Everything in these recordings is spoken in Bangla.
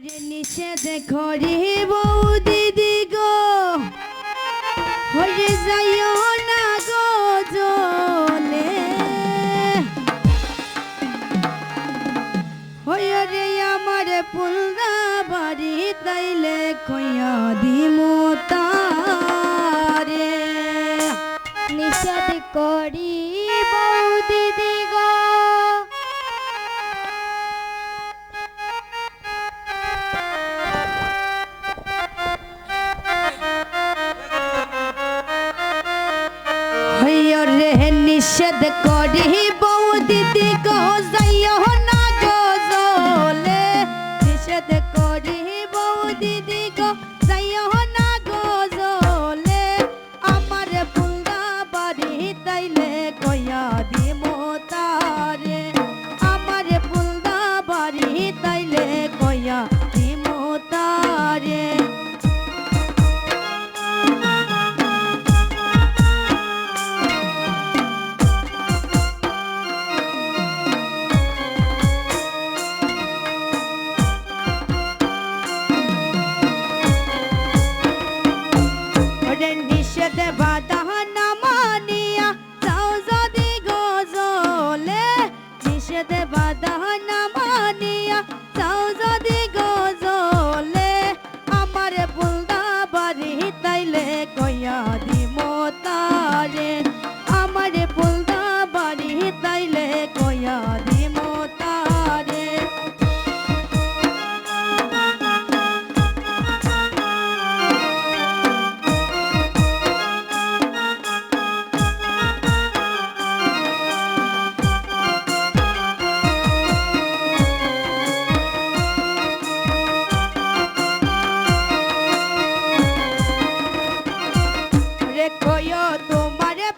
নিষেধ করি বউ দিদি গো। হয়ে যাইও না গো জলে। হয়ে রে আমার পুলদা বাড়ি তাইলে কইয়া দিমু। নিষেধ করি বউ দিদি কহ যাইও না গো জলে। নিষেধ করি বউ দিদি গো, যাইও না গো জলে। আমার পুঙ্গা বাড়ি তাইলে কয়া দিম তারে। আমার পুঙ্গা বাড়ি তাইলে কয়া দিম তারে।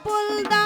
পুলদা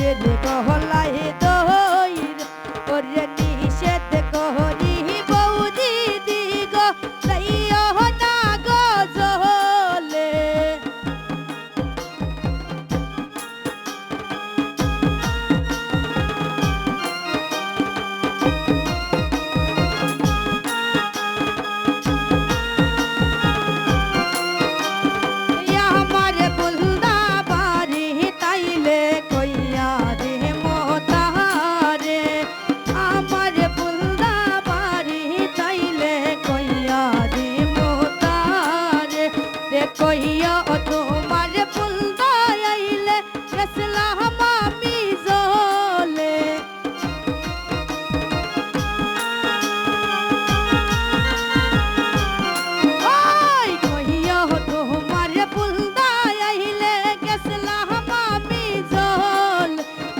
জেনে কহলা